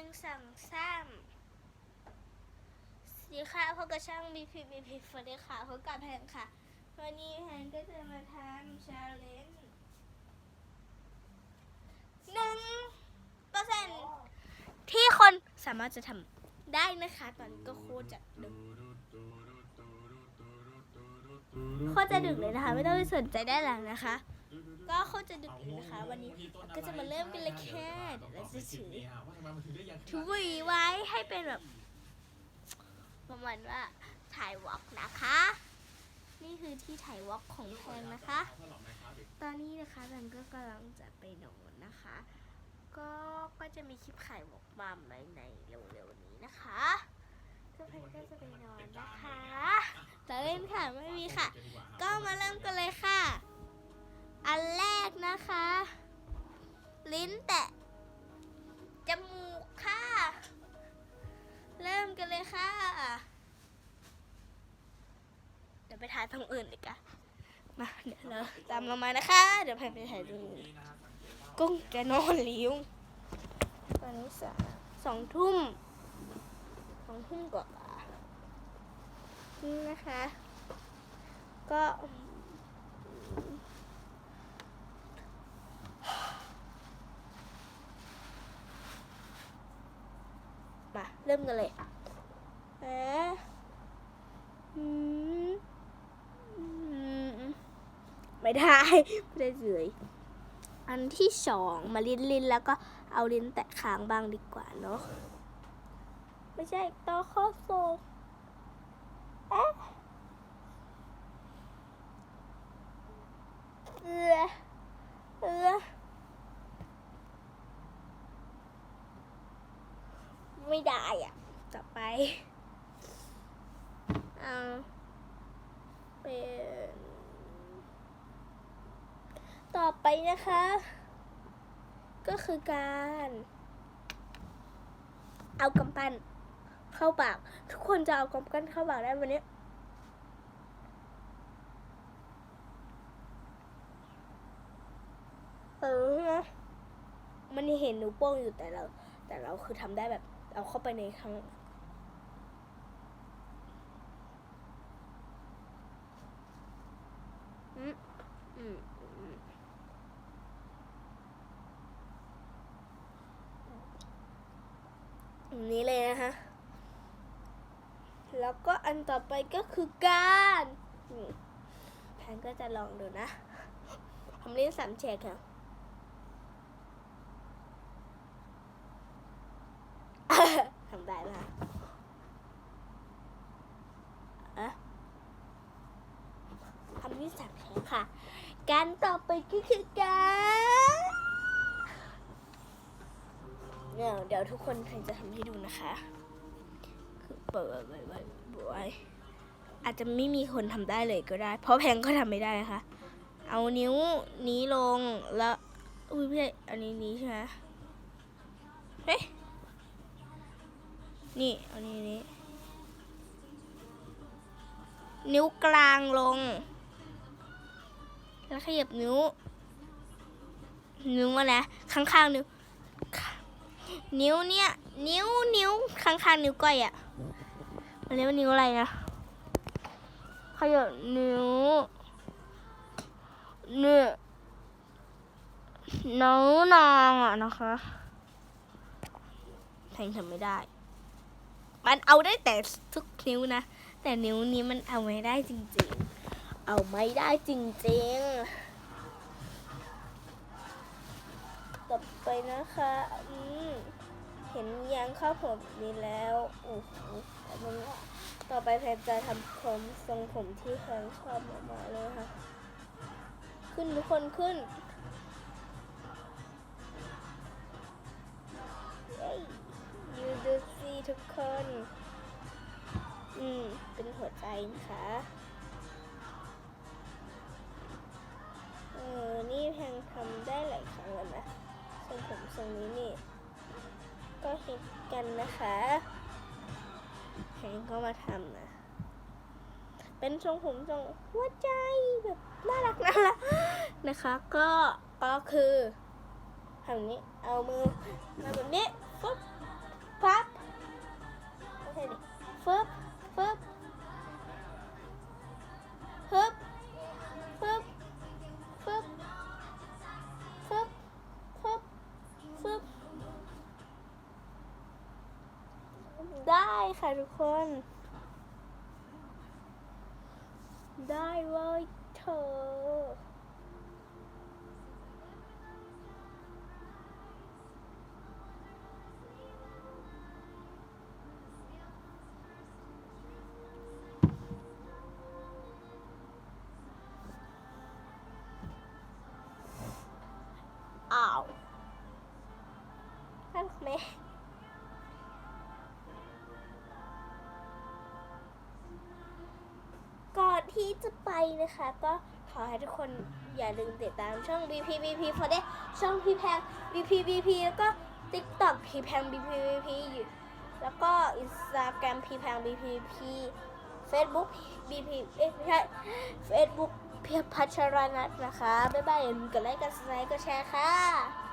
นึ่งสองสามสีค่ะพบกับช่าง BP BP สวัสดีค่ะพบกับแพนค่ะ วันนี้แพนก็จะมาทำชาเลนจ์หนึ่งเปอร์เซ็นที่คนสามารถจะทำได้นะคะ ตอนก็โคตรจะดึกโคตรจะดึกเลยนะคะ ไม่ต้องไปสนใจได้หลังนะคะ ก็โคตรจะดึกเลยนะคะ วันนี้ก็จะมาเริ่มกันเลยแค่เดี๋ยวเราจะถือถือหวีไว้ให้เป็นแบบประมาณว่าถ่ายวอล์กนะคะ นี่คือที่ถ่ายวอล์กของแพงนะคะ ตอนนี้นะคะแพงก็กำลังจะไปนอนนะคะ ก็ก็จะมีคลิปขายวอล์กมาในในเร็วๆ กันเลยค่ะ เดี๋ยวไปถ่ายตรงอื่นดีกว่ามาเดี๋ยวเราตามเรามานะคะ เดี๋ยวแพนไปถ่ายตรงอื่นกุ้งแกนอนเลิ้วตอนนี้สสองทุ่มสองทุ่มกว่านี่นะคะ ก็มาเริ่มกันเลยเอ๊ะอืมอืม ไม่ได้ไม่ได้เลยอันที่สองมาลิ้นลิ้นแล้วก็เอาลิ้นแตะค้างบ้างดีกว่าเนาะไม่ใช่ต่อข้อโซเอ๊ะเออเออไม่ได้อะ ต่อไปเอาเป็น ต่อไปนะคะ ก็คือการ เอากำปั้นเข้าปาก ทุกคนจะเอากำปั้นเข้าปากได้วันนี้เออนะมันเห็นหนูโป้งอยู่แต่เรา แต่เราคือทำได้แบบเอาเข้าไปในข้างอืมอืมอื มนี้เลยนะคะแล้วก็อันต่อไปก็คือการแพนก็จะลองดูนะทำเล่นสามแฉกค่ะทำได้ไหมคะอะทำที่สามแข็งค่ะ การต่อไปก็คือการ เนี่ยเดี๋ยวทุกคนใครจะทำให้ดูนะคะคือเปิดไว้ไว้ไว้อาจจะไม่มีคนทำได้เลยก็ได้ เพราะแพงก็ทำไม่ได้นะคะ เอานิ้วนี้ลงแล้วอุ้ยไม่ใช่อันนี้นี้ใช่ไหมเฮ้ยนี่อานี้นี้นิ้วกลางลง แล้วขยับนิ้ว นิ้วอะไรข้างๆนิ้ว นิ้วเนี่ย นิ้วนิ้วข้างๆนิ้วก้อยอะ่ะมันเรียกว่านิ้วอะไรนะขยับนิ้วเนี่ยนิ้วนางอะนะคะแทงทำไม่ได้ มันเอาได้แต่ทุกนิ้วนะ แต่นิ้วนี้มันเอาไม่ได้จริงๆ เอาไม่ได้จริงๆ ต่อไปนะคะ อืมเห็นยางข้าผมนี้แล้วโอ้โหต่มันต่อไปแพนจะทำผมทรงผมที่แพนชอบมากๆเลยค่ะ ขึ้นทุกคนขึ้นเย้ยูดูสิทุกคน อืม เป็นหัวใจนะคะเออ นี่แพงทำได้หลายครั้ง งก็มาทำนะ เป็นทรงผมทรงหัวใจแบบน่ารักน่ารักนะคะ ก็ก็คือทำนี้เอามือมาแบบนี้ฟึบปั๊บโอเคดิฟึบ ได้ค่ะทุกคน ได้เลยเธอ อ้าวนั่นแม่ นะคะ ก็ขอให้ทุกคนอย่าลืมติดตามช่อง BP BP for day ช่องพี่แพง BP BP แล้วก็ TikTok พี่แพง BP BP อยู่แล้วก็ Instagram พี่แพง BP BP Facebook BP เอ๊ะไม่ใช่ Facebook เพียพัชรนัทนะคะ บ๊ายบายอย่าลืมกดไลค์กดซับสไครต์กดแชร์ค่ะ